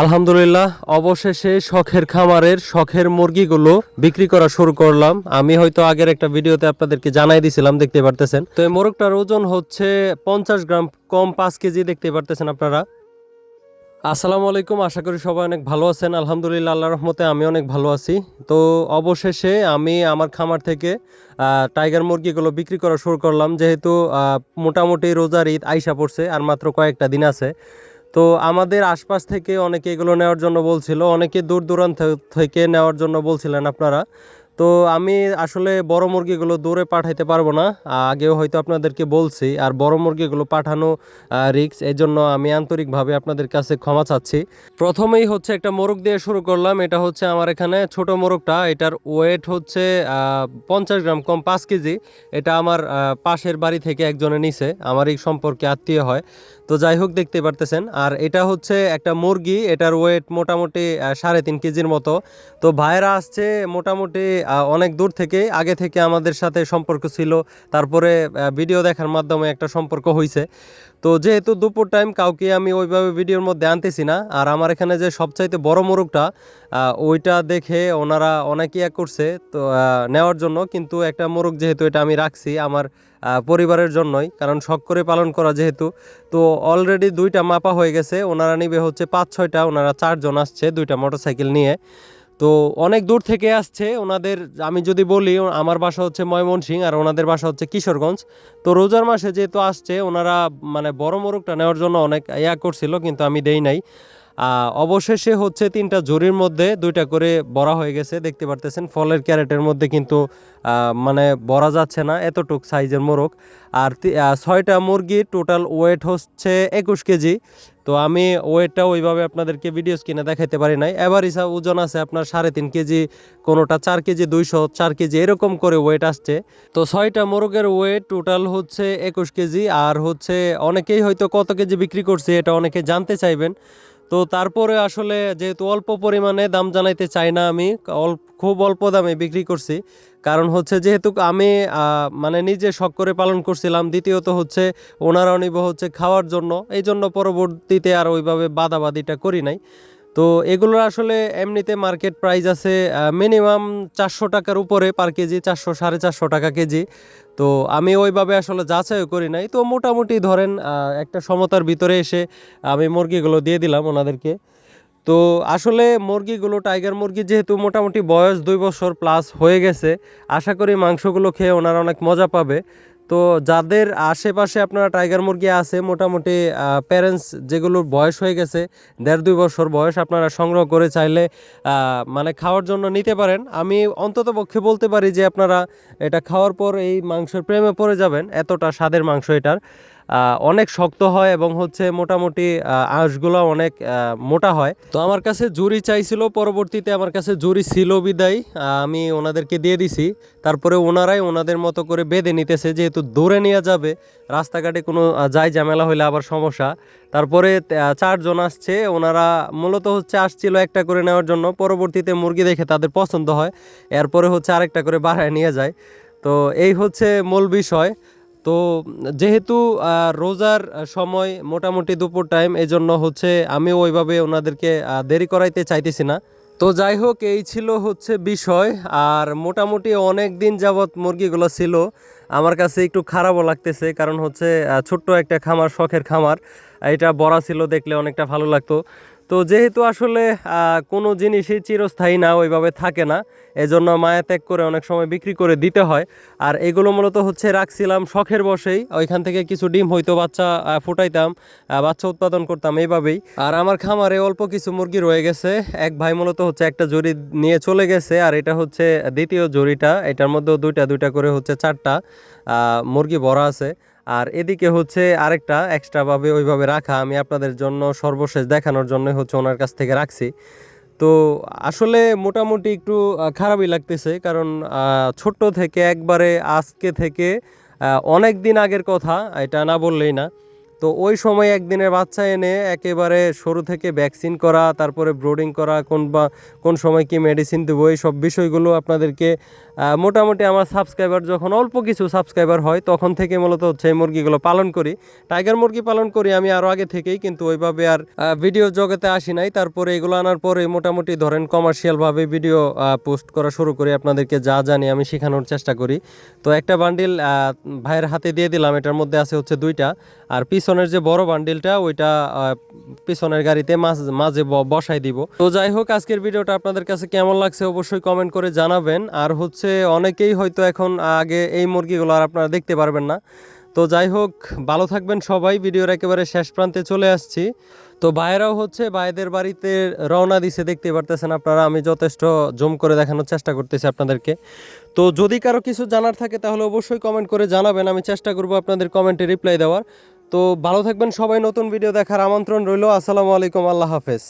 আলহামদুলিল্লাহ, অবশেষে শখের খামারের শখের মুরগিগুলো বিক্রি করা শুরু করলাম। আমি হয়তো আগের একটা ভিডিওতে আপনাদেরকে জানাই দিছিলাম, দেখতে পারতেছেন। তো এই মোরগটার ওজন হচ্ছে পঞ্চাশ গ্রাম, কম পাঁচ কেজি, দেখতে পারতেছেন আপনারা। আসসালামু আলাইকুম, আশা করি সবাই অনেক ভালো আছেন। আলহামদুলিল্লাহ আল্লাহ রহমতে আমি অনেক ভালো আছি। তো অবশেষে আমি আমার খামার থেকে টাইগার মুরগিগুলো বিক্রি করা শুরু করলাম। যেহেতু মোটামুটি রোজার ঈদ আইসা পড়ছে, আর মাত্র কয়েকটা দিন আছে। তো আমাদের আশপাশ থেকে অনেকে এগুলো নেওয়ার জন্য বলছিল, অনেকে দূর দূরান্ত থেকে নেওয়ার জন্য বলছিলেন আপনারা। তো আমি আসলে বড় মুরগিগুলো দূরে পাঠাইতে পারব না। আগেও হয়তো আপনাদেরকে বলছি, আর বড় মুরগিগুলো পাঠানো রিক্স এই জন্য আমি আন্তরিকভাবে আপনাদের কাছে ক্ষমা চাচ্ছি। প্রথমেই হচ্ছে একটা মোরগ দিয়ে শুরু করলাম, এটা হচ্ছে আমার এখানে ছোট মোরগটা, এটার ওয়েট হচ্ছে পঞ্চাশ গ্রাম, কম পাঁচ কেজি। এটা আমার পাশের বাড়ি থেকে একজনে নিছে আমার এই সম্পর্কে আত্মীয় হয়। তো যাই হোক, দেখতে পারতেছেন। আর এটা হচ্ছে একটা মুরগি, এটার ওয়েট মোটামুটি সাড়ে তিন কেজির মতো। তো ভাইয়েরা আসছে মোটামুটি অনেক দূর থেকে, আগে থেকে আমাদের সাথে সম্পর্ক ছিল। তারপরে ভিডিও দেখার মাধ্যমে একটা সম্পর্ক হয়েছে তো যেহেতু দুপুর টাইম, কাউকে আমি ওইভাবে ভিডিওর মধ্যে আনতেছি না। আর আমার এখানে যে সবচাইতে বড় মোরগটা ওইটা দেখে ওনারা অনেকে ইয়া করছে, তো নেওয়ার জন্য। কিন্তু একটা মোরগ যেহেতু এটা আমি রাখছি আমার পরিবারের জন্যই, কারণ শখ করে পালন করা যেহেতু। তো অলরেডি দুইটা মাপা হয়ে গেছে। ওনারা নিবে হচ্ছে পাঁচ ছয়টা ওনারা চারজন আসছে দুইটা মোটরসাইকেল নিয়ে। তো অনেক দূর থেকে আসছে। ওনাদের, আমি যদি বলি, আমার বাসা হচ্ছে ময়মনসিং আর ওনাদের বাসা হচ্ছে কিশোরগঞ্জ। তো রোজার মাসে যেহেতু আসছে, ওনারা মানে বড় মোরগটা নেওয়ার জন্য অনেক ইয়া করছিল, কিন্তু আমি দেই নাই। অবশেষে হচ্ছে তিনটা ঝুড়ির মধ্যে দুইটা করে বড়া হয়ে গেছে, দেখতে পারতেছেন। ফলের ক্যারেটের মধ্যে কিন্তু মানে বড়া যাচ্ছে না, এতটুক সাইজের মোরগ। আর ছয়টা মুরগির টোটাল ওয়েট হচ্ছে একুশ কেজি। তো আমি ওয়েটটা ওইভাবে আপনাদেরকে ভিডিও স্ক্রিনে দেখাইতে পারি নাই। এভারেজ ওজন আছে আপনার সাড়ে তিন কেজি, কোনোটা চার কেজি, দুইশো চার কেজি, এরকম করে ওয়েট আসছে। তো ছয়টা মোরগের ওয়েট টোটাল হচ্ছে একুশ কেজি। আর হচ্ছে অনেকেই হয়তো কত কেজি বিক্রি করছে, এটা অনেকে জানতে চাইবেন। তো তারপরে আসলে যেহেতু অল্প পরিমাণে দাম জানাইতে চাই না আমি অল্প খুব অল্প দামে বিক্রি করছি। কারণ হচ্ছে যেহেতু আমি মানে নিজে শখ করে পালন করছিলাম, দ্বিতীয়ত হচ্ছে ওনারা নিব হচ্ছে খাওয়ার জন্য এই জন্য পরবর্তীতে আর ওইভাবে বাদাবাদিটা করি নাই। তো এগুলোর আসলে এমনিতে মার্কেট প্রাইস আছে মিনিমাম চারশো টাকার উপরে পার কেজি, চারশো, সাড়ে চারশো টাকা কেজি। তো আমি ওইভাবে আসলে যাচাইও করি নাই। তো মোটামুটি ধরেন একটা সমতার ভিতরে এসে আমি মুরগিগুলো দিয়ে দিলাম ওনাদেরকে। তো আসলে মুরগিগুলো টাইগার মুরগি যেহেতু মোটামুটি বয়স দুই বছর প্লাস হয়ে গেছে, আশা করি মাংসগুলো খেয়ে ওনারা অনেক মজা পাবে। তো যাদের আশেপাশে আপনারা টাইগার মুরগি আছে, মোটামুটি প্যারেন্টস যেগুলোর বয়স হয়ে গেছে, দেড় দুই বছর বয়স, আপনারা সংগ্রহ করে চাইলে মানে খাওয়ার জন্য নিতে পারেন। আমি অন্তত পক্ষে বলতে পারি যে আপনারা এটা খাওয়ার পর এই মাংসের প্রেমে পড়ে যাবেন, এতটা স্বাদের মাংস এটার। অনেক শক্ত হয় এবং হচ্ছে মোটামুটি আঁশগুলো অনেক মোটা হয়। তো আমার কাছে জুরি চাইছিল, পরবর্তীতে আমার কাছে জুরি ছিল বিদায়। আমি ওনাদেরকে দিয়ে দিছি। তারপরে ওনারাই ওনাদের মতো করে বেঁধে নিতেছে, যেহেতু দূরে নিয়ে যাবে, রাস্তাঘাটে কোনো যাই ঝামেলা হলে আবার সমস্যা। তারপরে চারজন আসছে, ওনারা মূলত হচ্ছে আসছিল একটা করে নেওয়ার জন্য। পরবর্তীতে মুরগি দেখে তাদের পছন্দ হয়, এরপরে হচ্ছে আরেকটা করে বাড়ায় নিয়ে যায়। তো এই হচ্ছে মূল বিষয়। তো যেহেতু রোজার সময় মোটামুটি দুপুর টাইম এই জন্য হচ্ছে আমি ওইভাবে ওনাদেরকে দেরি করাইতে চাইতেছি না। তো যাই হোক, এই ছিল হচ্ছে বিষয়। আর মোটামুটি অনেক দিন যাবৎ মুরগিগুলো ছিল। আমার কাছে একটু খারাপও লাগতেছে, কারণ হচ্ছে ছোট্ট একটা খামার, শখের খামার। এটা বড়া ছিল, দেখলে অনেকটা ভালো লাগতো। তো যেহেতু আসলে কোনো জিনিসই চিরস্থায়ী না, ওইভাবে থাকে না, এজন্য মায়া ত্যাগ করে অনেক সময় বিক্রি করে দিতে হয়। আর এগুলো মূলত হচ্ছে রাখছিলাম শখের বসেই ওইখান থেকে কিছু ডিম হইতো বাচ্চা ফুটাইতাম বাচ্চা উৎপাদন করতাম এইভাবেই। আর আমার খামারে অল্প কিছু মুরগি রয়ে গেছে, এক ভাই মূলত হচ্ছে একটা জড়ি নিয়ে চলে গেছে, আর এটা হচ্ছে দ্বিতীয় জড়িটা, এটার মধ্যেও দুইটা দুইটা করে হচ্ছে চারটা মুরগি ভরা আছে। আর এদিকে হচ্ছে আরেকটা এক্সট্রাভাবে ওইভাবে রাখা আমি আপনাদের জন্য সর্বশেষ দেখানোর জন্য হচ্ছে ওনার কাছ থেকে রাখছি। তো আসলে মোটামুটি একটু খারাপই লাগতেছে কারণ ছোট্ট থেকে একবারে আজকে থেকে অনেক দিন আগের কথা, এটা না বললেই না। তো ওই সময় একদিনের বাচ্চা এনে একেবারে শুরু থেকে ভ্যাকসিন করা, তারপরে ব্রোডিং করা, কোন বা, কোন সময় কি মেডিসিন দেবো এই সব বিষয়গুলো আপনাদেরকে মোটামুটি আমার সাবস্ক্রাইবার যখন অল্প কিছু সাবস্ক্রাইবার হয়, তখন থেকে মূলত হচ্ছে এই মুরগিগুলো পালন করি। টাইগার মুরগি পালন করি আমি আরও আগে থেকেই, কিন্তু ওইভাবে আর ভিডিও জগতে আসি নাই। তারপরে এগুলো আনার পরে মোটামুটি ধরেন কমার্শিয়ালভাবে ভিডিও পোস্ট করা শুরু করি, আপনাদেরকে যা জানি আমি শেখানোর চেষ্টা করি। তো একটা বান্ডিল ভাইয়ের হাতে দিয়ে দিলাম, এটার মধ্যে আছে হচ্ছে দুইটা। আর পিছনের যে বড় বান্ডিলটা ওইটা পিছনের গাড়িতে মাঝ- বসাই দিব। তো যাই হোক, আজকের ভিডিওটা আপনাদের কাছে কেমন লাগছে অবশ্যই কমেন্ট করে জানাবেন। আর হচ্ছে, অনেকেই হয়তো এখন আগে এই মুরগিগুলো আর আপনারা দেখতে পারবেন না। তো যাই হোক, ভালো থাকবেন সবাই। ভিডিওর একেবারে শেষ প্রান্তে চলে আসছি। তো ভাইয়েরাও হচ্ছে, ভাইদের বাড়িতে রওনা দিছে, দেখতে পারতেছেন আপনারা। আমি যথেষ্ট জুম করে দেখানোর চেষ্টা করতেছি আপনাদেরকে। তো যদি কারও কিছু জানার থাকে, তাহলে অবশ্যই কমেন্ট করে জানাবেন। আমি চেষ্টা করব আপনাদের কমেন্টে রিপ্লাই দেওয়ার। তো ভালো থাকবেন সবাই নতুন ভিডিও দেখার আমন্ত্রণ রইল। আসসালামু আলাইকুম আল্লাহ হাফেজ।